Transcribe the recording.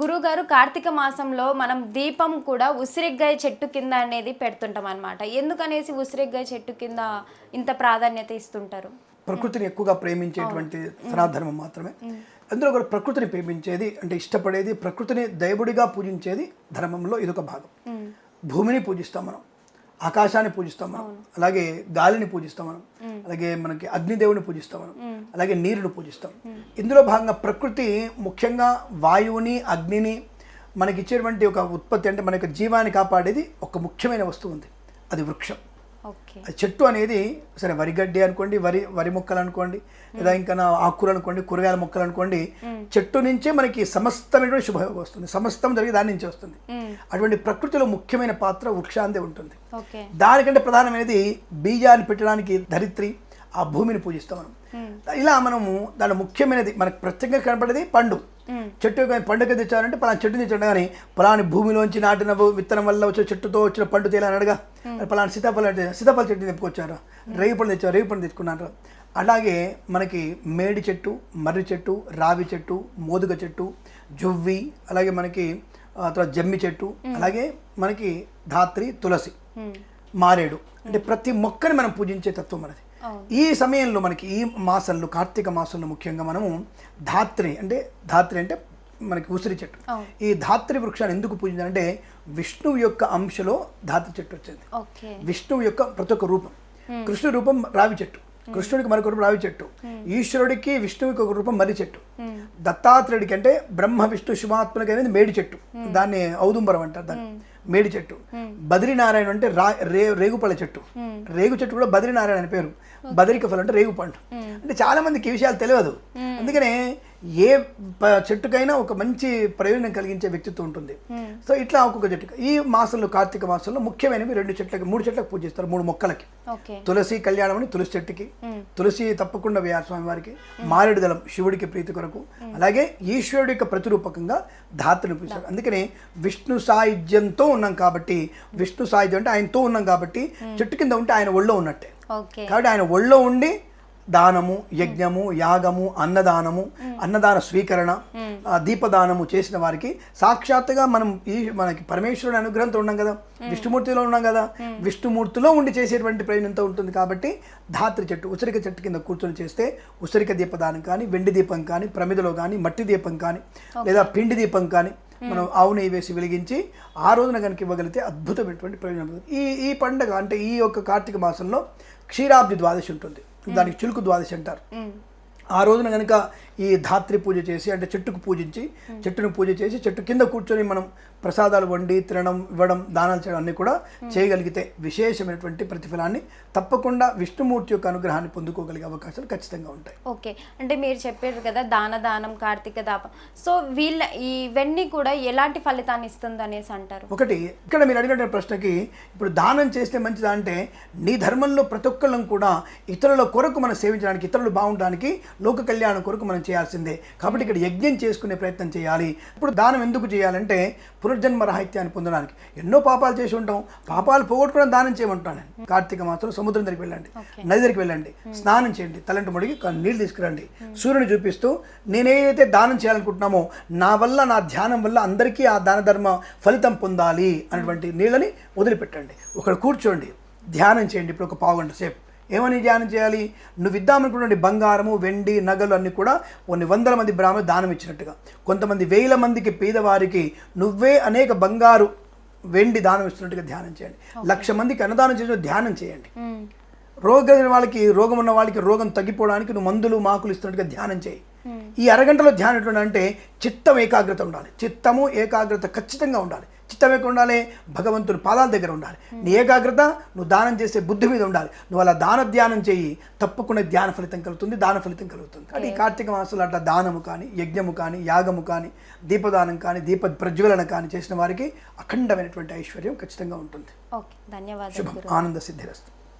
గురుగారు కార్తీక మాసంలో మనం దీపం కూడా ఉసిరిగ్గాయ చెట్టు కింద అనేది పెడుతుంటాం అనమాట ఎందుకనేసి ఉసిరిగ్గాయ చెట్టు కింద ఇంత ప్రాధాన్యత ఇస్తుంటారు? ప్రకృతిని ఎక్కువగా ప్రేమించేటువంటి సనాధర్మం మాత్రమే. అందులో కూడా ప్రకృతిని ప్రేమించేది అంటే ఇష్టపడేది ప్రకృతిని దైవుడిగా పూజించేది ధర్మంలో ఇదొక భాగం. భూమిని పూజిస్తాం మనం ఆకాశాన్ని పూజిస్తాం మనం అలాగే గాలిని పూజిస్తాం మనం అలాగే మనకి అగ్నిదేవుని పూజిస్తాం మనం అలాగే నీరుని పూజిస్తాం. ఇందులో భాగంగా ప్రకృతి ముఖ్యంగా వాయువుని అగ్నిని మనకి ఇచ్చేటువంటి ఒక ఉత్పత్తి అంటే మన యొక్క జీవాన్ని కాపాడేది ఒక ముఖ్యమైన వస్తువు ఉంది. అది వృక్షం. అది చెట్టు అనేది సరే వరి గడ్డి అనుకోండి వరి వరి మొక్కలు అనుకోండి లేదా ఇంకా ఆకుకూరలు అనుకోండి కూరగాయల మొక్కలు అనుకోండి చెట్టు నుంచే మనకి సమస్తమైనటువంటి శుభయోగం వస్తుంది. సమస్తం జరిగి దాని నుంచి వస్తుంది. అటువంటి ప్రకృతిలో ముఖ్యమైన పాత్ర వృక్షాందే ఉంటుంది. దానికంటే ప్రధానమైనది బీజాన్ని పెట్టడానికి ధరిత్రి ఆ భూమిని పూజిస్తాం మనం. ఇలా మనము దాని ముఖ్యమైనది మనకు ప్రత్యేకంగా కనపడేది పండు. చెట్టు పండుగ తెచ్చారంటే పలానా చెట్టు తెచ్చాడు. కానీ పలాని భూమిలోంచి నాటిన విత్తనం వల్ల వచ్చే చెట్టుతో వచ్చిన పండు తేలని అడగా. పలానా సీతాఫల సీతాఫల చెట్టు తెప్పుకొచ్చారు రేగి పండు తెచ్చారు రేగి పండు తెచ్చుకున్నారు. అలాగే మనకి మేడి చెట్టు మర్రి చెట్టు రావి చెట్టు మోదుగ చెట్టు జువ్వి అలాగే మనకి తర్వాత జమ్మి చెట్టు అలాగే మనకి ధాత్రి తులసి మారేడు. అంటే ప్రతి మొక్కని మనం పూజించే తత్వం మనది. ఈ సమయంలో మనకి ఈ మాసంలో కార్తీక మాసంలో ముఖ్యంగా మనము ధాత్రి అంటే ధాత్రి అంటే మనకి ఉసిరి చెట్టు. ఈ ధాత్రి వృక్షాన్ని ఎందుకు పూజించాలంటే విష్ణువు యొక్క అంశలో ధాత్రి చెట్టు వచ్చింది. విష్ణువు యొక్క ప్రతి ఒక్క రూపం. కృష్ణు రూపం రావి చెట్టు. కృష్ణుడికి మరొక రూపం రావి చెట్టు. ఈశ్వరుడికి విష్ణువుకి ఒక రూపం మర్రి చెట్టు. దత్తాత్రేయుడికి అంటే బ్రహ్మ విష్ణు శుభాత్మకి అనేది మేడి చెట్టు. దాన్ని ఔదుంబరం అంటారు దాన్ని. మేడి చెట్టు. బద్రీనారాయణ అంటే రా రే రేగుపళ్ళ చెట్టు. రేగు చెట్టు కూడా బద్రీనారాయణ అని పేరు. బదరిక ఫలం అంటే రేగు పండు అంటే చాలా మందికి ఈ విషయాలు తెలియదు. అందుకనే ఏ చెట్టుకైనా ఒక మంచి ప్రయోజనం కలిగించే వ్యక్తిత్వం ఉంటుంది. సో ఇట్లా ఒక్కొక్క చెట్టు ఈ మాసంలో కార్తీక మాసంలో ముఖ్యమైనవి రెండు చెట్లకి మూడు చెట్లకు పూజిస్తారు మూడు మొక్కలకి. తులసి కళ్యాణం అని తులసి చెట్టుకి తులసి తప్పకుండా వేయాలి స్వామివారికి మారేడు దళం శివుడికి ప్రీతి కొరకు అలాగే ఈశ్వరుడి యొక్క ప్రతిరూపకంగా ధాతుని పూజిస్తారు. అందుకనే విష్ణు సాయుధ్యంతో ఉన్నాం కాబట్టి విష్ణు సాయుధ్యం అంటే ఆయనతో ఉన్నాం కాబట్టి చెట్టు కింద ఉంటే ఆయన ఒళ్ళో ఉన్నట్టే. కాబట్టి ఆయన ఒళ్ళో ఉండి దానము యజ్ఞము యాగము అన్నదానము అన్నదాన స్వీకరణ ఆ, దీపదానము చేసిన వారికి సాక్షాత్తుగా మనం ఈ మనకి పరమేశ్వరుని అనుగ్రహంతో ఉన్నాం కదా విష్ణుమూర్తిలో ఉన్నాం కదా విష్ణుమూర్తిలో ఉండి చేసేటువంటి ప్రయోజనంతో ఉంటుంది కాబట్టి ధాత్రి చెట్టు ఉసిరిక చెట్టు కింద కూర్చొని చేస్తే ఉసిరిక దీపదానం కానీ వెండి దీపం కానీ ప్రమిదలో కానీ మట్టి దీపం కానీ లేదా పిండి దీపం కానీ మనం ఆవు నెయ్యి వేసి వెలిగించి ఆ రోజున కనుక ఇవ్వగలిగితే అద్భుతమైనటువంటి ప్రయోజనం. ఈ ఈ పండగ అంటే ఈ యొక్క కార్తీక మాసంలో క్షీరాబ్ది ద్వాదశి ఉంటుంది. దానికి చిలుకు ద్వాదశి అంటారు. ఆ రోజున కనుక ఈ ధాత్రి పూజ చేసి అంటే చెట్టుకు పూజించి చెట్టును పూజ చేసి చెట్టు కింద కూర్చొని మనం ప్రసాదాలు వండి తినడం ఇవ్వడం దానాలు చేయడం అన్నీ కూడా చేయగలిగితే విశేషమైనటువంటి ప్రతిఫలాన్ని తప్పకుండా విష్ణుమూర్తి యొక్క అనుగ్రహాన్ని పొందుకోగలిగే అవకాశాలు ఖచ్చితంగా ఉంటాయి. ఓకే. అంటే మీరు చెప్పారు కదా దాన దానం కార్తీక దాపం. సో వీళ్ళ ఇవన్నీ కూడా ఎలాంటి ఫలితాన్ని ఇస్తుంది అనేసి అంటారు? ఒకటి ఇక్కడ మీరు అడిగిన ప్రశ్నకి ఇప్పుడు దానం చేస్తే మంచిదా అంటే నీ ధర్మంలో ప్రతి ఒక్కళ్ళం కూడా ఇతరుల కొరకు మనం సేవించడానికి ఇతరులు బాగుండడానికి లోక కళ్యాణం కొరకు మనం చేయాల్సిందే. కాబట్టి ఇక్కడ యజ్ఞం చేసుకునే ప్రయత్నం చేయాలి. ఇప్పుడు దానం ఎందుకు చేయాలంటే పునర్జన్మ రాహిత్యాన్ని పొందడానికి. ఎన్నో పాపాలు చేసి ఉంటాం. పాపాలు పోగొట్టుకోవడం దానం చేయమంటాను నేను. కార్తీక మాసంలో సముద్రం దగ్గరికి వెళ్ళండి. నది దగ్గరికి వెళ్ళండి. స్నానం చేయండి. తలంటి ముడిగి కొన్ని నీళ్ళు తీసుకురండి. సూర్యుని చూపిస్తూ నేనేదైతే దానం చేయాలనుకుంటున్నామో నా వల్ల నా ధ్యానం వల్ల అందరికీ ఆ దాన ధర్మ ఫలితం పొందాలి అనేటువంటి నీళ్ళని వదిలిపెట్టండి. ఒకడు కూర్చోండి. ధ్యానం చేయండి. ఇప్పుడు ఒక పావు గంట సేపు. ఏమని ధ్యానం చేయాలి? నువ్వు ఇద్దామనుకున్న బంగారము వెండి నగలు అన్నీ కూడా కొన్ని వందల మంది బ్రాహ్మణులు దానం ఇచ్చినట్టుగా. కొంతమంది వేల మందికి పేదవారికి నువ్వే అనేక బంగారు వెండి దానం ఇస్తున్నట్టుగా ధ్యానం చేయండి. లక్ష మందికి అన్నదానం చేసిన ధ్యానం చేయండి. రోగం వాళ్ళకి రోగం ఉన్న వాళ్ళకి రోగం తగ్గిపోవడానికి నువ్వు మందులు మాకులు ఇస్తున్నట్టుగా ధ్యానం చేయి. ఈ అరగంటలో ధ్యానం అంటే చిత్తం ఏకాగ్రత ఉండాలి. చిత్తము ఏకాగ్రత ఖచ్చితంగా ఉండాలి. చిత్తం ఎక్కడ ఉండాలి భగవంతుని పాదాల దగ్గర ఉండాలి. నీ ఏకాగ్రత నువ్వు దానం చేసే బుద్ధి మీద ఉండాలి. నువ్వు అలా దాన ధ్యానం చేయి తప్పకుండా ధ్యాన ఫలితం కలుగుతుంది దాన ఫలితం కలుగుతుంది. అంటే ఈ కార్తీక మాసంలో అట్లా దానము కానీ యజ్ఞము కానీ యాగము కానీ దీపదానం కానీ దీప ప్రజ్వలన కానీ చేసిన వారికి అఖండమైనటువంటి ఐశ్వర్యం ఖచ్చితంగా ఉంటుంది. ఓకే ధన్యవాదాలు ఆనంద సిద్ధిరస్తు.